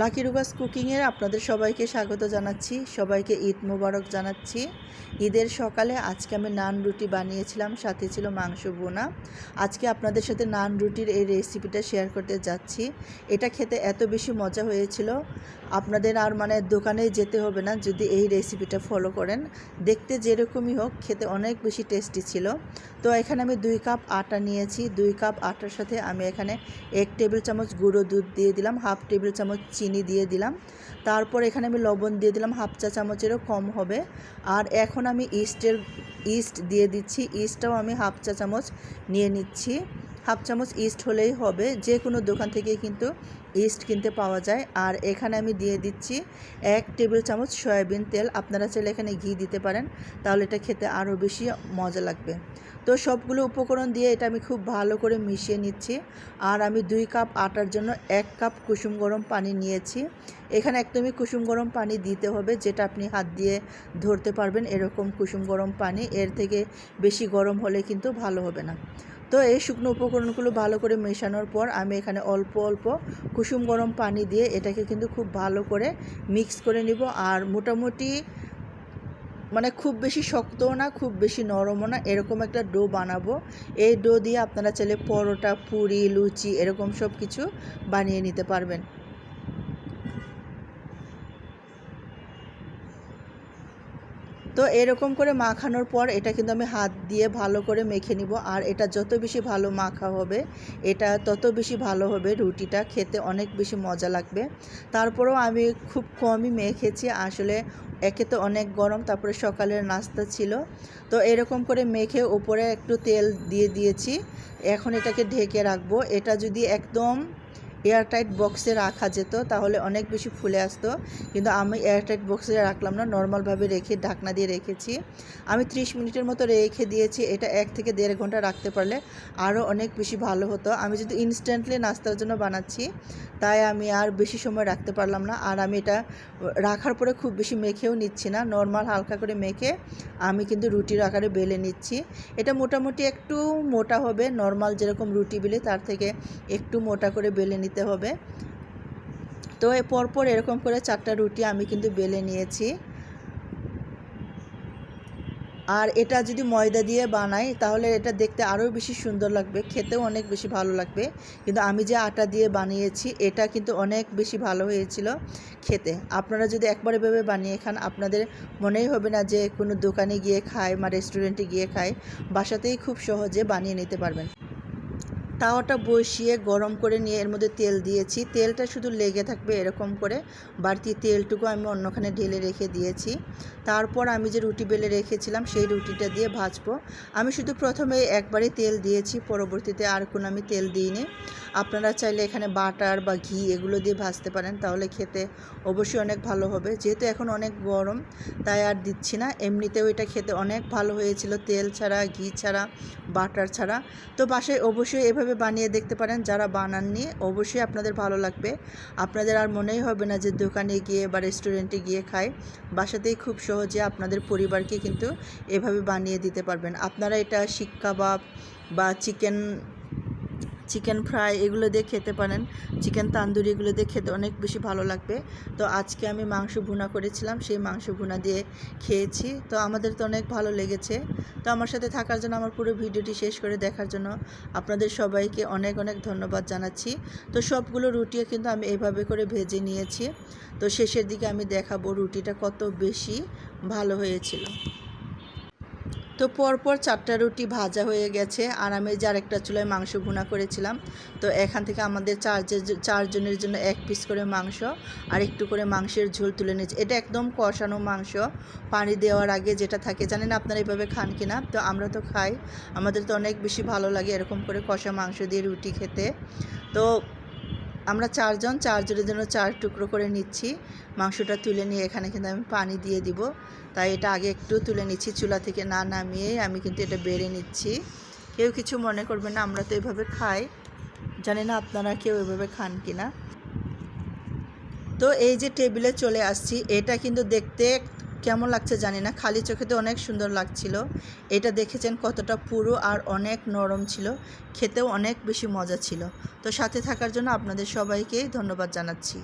Lucky রুবাস কুকিংয়ে আপনাদের সবাইকে স্বাগত জানাচ্ছি, সবাইকে ঈদ মোবারক জানাচ্ছি। ঈদের সকালে আজকে আমি নান রুটি বানিয়েছিলাম, সাথে ছিল মাংস বোনা আজকে আপনাদের সাথে নান রুটির এই রেসিপিটা শেয়ার করতে যাচ্ছি। এটা খেতে এত বেশি মজা হয়েছিল। আপনাদের আর মানে দোকানে যেতে হবে না যদি এই রেসিপিটা ফলো করেন। দেখতে যেরকমই হোক, খেতে অনেক বেশি টেস্টি ছিল। তো এখানে আমি দুই কাপ আটা নিয়েছি। দুই কাপ আটার সাথে আমি এখানে এক টেবিল চামচ গুঁড়ো দুধ দিয়ে দিলাম হাফ টেবিল চামচ চিনি দিয়ে দিলাম। তারপর এখানে আমি লবণ দিয়ে দিলাম হাফ চা চামচেরও কম হবে। আর এখন আমি ইস্টের ইস্ট দিয়ে দিচ্ছি। ইস্টটাও আমি হাফ চা চামচ নিয়ে নিচ্ছি। হাফ চামচ ইস্ট হলেই হবে যে কোনো দোকান থেকে কিন্তু ইস্ট কিনতে পাওয়া যায়। আর এখানে আমি দিয়ে দিচ্ছি এক টেবিল চামচ সয়াবিন তেল, আপনারা চাইলে এখানে ঘি দিতে পারেন, তাহলে এটা খেতে আরও বেশি মজা লাগবে। তো সবগুলো উপকরণ দিয়ে এটা আমি খুব ভালো করে মিশিয়ে নিচ্ছি। আর আমি দুই কাপ আটার জন্য এক কাপ কুসুম গরম পানি নিয়েছি। এখানে একদমই কুসুম গরম পানি দিতে হবে, যেটা আপনি হাত দিয়ে ধরতে পারবেন এরকম কুসুম গরম পানি, এর থেকে বেশি গরম হলে কিন্তু ভালো হবে না। তো এই শুকনো উপকরণগুলো ভালো করে মেশানোর পর আমি এখানে অল্প অল্প কুসুম গরম পানি দিয়ে এটাকে কিন্তু খুব ভালো করে মিক্স করে নিব। আর মোটামুটি মানে খুব বেশি শক্তও না, খুব বেশি নরমও না, এরকম একটা ডো বানাবো। এই ডো দিয়ে আপনারা চাইলে পরোটা, পুরি, লুচি এরকম সব কিছু বানিয়ে নিতে পারবেন। তো এরকম করে মাখানোর পর এটা কিন্তু আমি হাত দিয়ে ভালো করে মেখে নিব। আর এটা যত বেশি ভালো মাখা হবে, এটা তত বেশি ভালো হবে রুটিটা। খেতে অনেক বেশি মজা লাগবে। তারপরেও আমি খুব কমই মেখেছি। আসলে একে তো অনেক গরম, তারপরে সকালের নাস্তা ছিল। তো এরকম করে মেখে ওপরে একটু তেল দিয়ে দিয়েছি। এখন এটাকে ঢেকে রাখব। এটা যদি একদম এয়ারটাইট বক্সে রাখা যেত, তাহলে অনেক বেশি ফুলে আসতো। কিন্তু আমি এয়ারটাইট বক্সে রাখলাম না নর্মালভাবে রেখে ঢাকনা দিয়ে রেখেছি। আমি 30 মিনিটের মতো রেখে দিয়েছি, এটা এক থেকে দেড় ঘণ্টা রাখতে পারলে আরও অনেক বেশি ভালো হতো। আমি যদি ইনস্ট্যান্টলি নাস্তার জন্য বানাচ্ছি, তাই আমি আর বেশি সময় রাখতে পারলাম না। আর আমি এটা রাখার পরে খুব বেশি মেখেও নিচ্ছি না নর্মাল হালকা করে মেখে আমি কিন্তু রুটির আকারে বেলে নিচ্ছি। এটা মোটামুটি একটু মোটা হবে নর্মাল যেরকম রুটি বেলে তার থেকে একটু মোটা করে বেলে নিতে হবে। তো পরপর এরকম করে চারটা রুটি আমি কিন্তু বেলে নিয়েছি। আর এটা যদি ময়দা দিয়ে বানাই, তাহলে এটা দেখতে আরও বেশি সুন্দর লাগবে, খেতেও অনেক বেশি ভালো লাগবে। কিন্তু আমি যে আটা দিয়ে বানিয়েছি, এটা কিন্তু অনেক বেশি ভালো হয়েছিল খেতে। আপনারা যদি একবার এভাবে বানিয়ে খান, আপনাদের মনেই হবে না যে কোনো দোকানে গিয়ে খায় বা রেস্টুরেন্টে গিয়ে খায়। বাসাতেই খুব সহজে বানিয়ে নিতে পারবেন। তাওয়াটা বসিয়ে গরম করে নিয়ে এর মধ্যে তেল দিয়েছি। তেলটা শুধু লেগে থাকবে এরকম করে। বাড়তি তেলটুকু আমি অন্যখানে ঢেলে রেখে দিয়েছি। তারপর আমি যে রুটি বেলে রেখেছিলাম, সেই রুটিটা দিয়ে ভাজবো। আমি শুধু প্রথমে একবারই তেল দিয়েছি, পরবর্তীতে আর কোনো আমি তেল দিইনি। আপনারা চাইলে এখানে বাটার বা ঘি এগুলো দিয়ে ভাজতে পারেন, তাহলে খেতে অবশ্যই অনেক ভালো হবে। যেহেতু এখন অনেক গরম, তাই আর দিচ্ছি না। এমনিতেও এটা খেতে অনেক ভালো হয়েছিল, তেল ছাড়া, ঘি ছাড়া, বাটার ছাড়া। তো বাসায় অবশ্যই এভাবে বানিয়ে দেখতে পারেন যারা বানাননি, অবশ্যই আপনাদের ভালো লাগবে। আপনাদের আর মনেই হবে না যে দোকানে গিয়ে বা রেস্টুরেন্টে গিয়ে খায় বাসাতেই খুব সহজে আপনাদের পরিবারকে কিন্তু এভাবে বানিয়ে দিতে পারবেন। আপনারা এটা শিক কাবাব বা চিকেন চিকেন ফ্রাই এগুলো দিয়ে খেতে পারেন। চিকেন তান্দুরি এগুলো দিয়ে খেতে অনেক বেশি ভালো লাগবে। তো আজকে আমি মাংস ভুনা করেছিলাম, সেই মাংস ভুনা দিয়ে খেয়েছি। তো আমাদের তো অনেক ভালো লেগেছে। তো আমার সাথে থাকার জন্য আমার পুরো ভিডিওটি শেষ করে দেখার জন্য আপনাদের সবাইকে অনেক অনেক ধন্যবাদ জানাচ্ছি। তো সবগুলো রুটিও কিন্তু আমি এভাবে করে ভেজে নিয়েছি। তো শেষের দিকে আমি দেখাবো রুটিটা কত বেশি ভালো হয়েছিল। তো পরপর চারটা রুটি ভাজা হয়ে গেছে, আর আমি যে আরেকটা চুলায় মাংস ভুনা করেছিলাম। তো এখান থেকে আমাদের চারজের চারজনের জন্য এক পিস করে মাংস, আর একটু করে মাংসের ঝোল তুলে নিয়েছি। এটা একদম কষানো মাংস, পানি দেওয়ার আগে যেটা থাকে, জানেন আপনারা এইভাবে খান কিনা তো আমরা তো খাই, আমাদের তো অনেক বেশি ভালো লাগে এরকম করে কষা মাংস দিয়ে রুটি খেতে। তো আমরা চারজন, চারজনের জন্য চার টুকরো করে নিচ্ছি। মাংসটা তুলে নিয়ে এখানে কিন্তু আমি পানি দিয়ে দিব। তাই এটা আগে একটু তুলে নিচ্ছি, চুলা থেকে না নামিয়ে আমি কিন্তু এটা বেড়ে নিচ্ছি। কেউ কিছু মনে করবে না, আমরা তো এভাবে খাই। জানি না আপনারা কেউ এভাবে খান কি না তো এই যে টেবিলে চলে আসছি, এটা কিন্তু দেখতে কেমন লাগছে জানি না। খালি চোখে তো অনেক সুন্দর লাগছিল। এটা দেখেছেন কতটা পুরো আর অনেক নরম ছিল। খেতেও অনেক বেশি মজা ছিল। তো সাথে থাকার জন্য আপনাদের সবাইকে ধন্যবাদ জানাচ্ছি।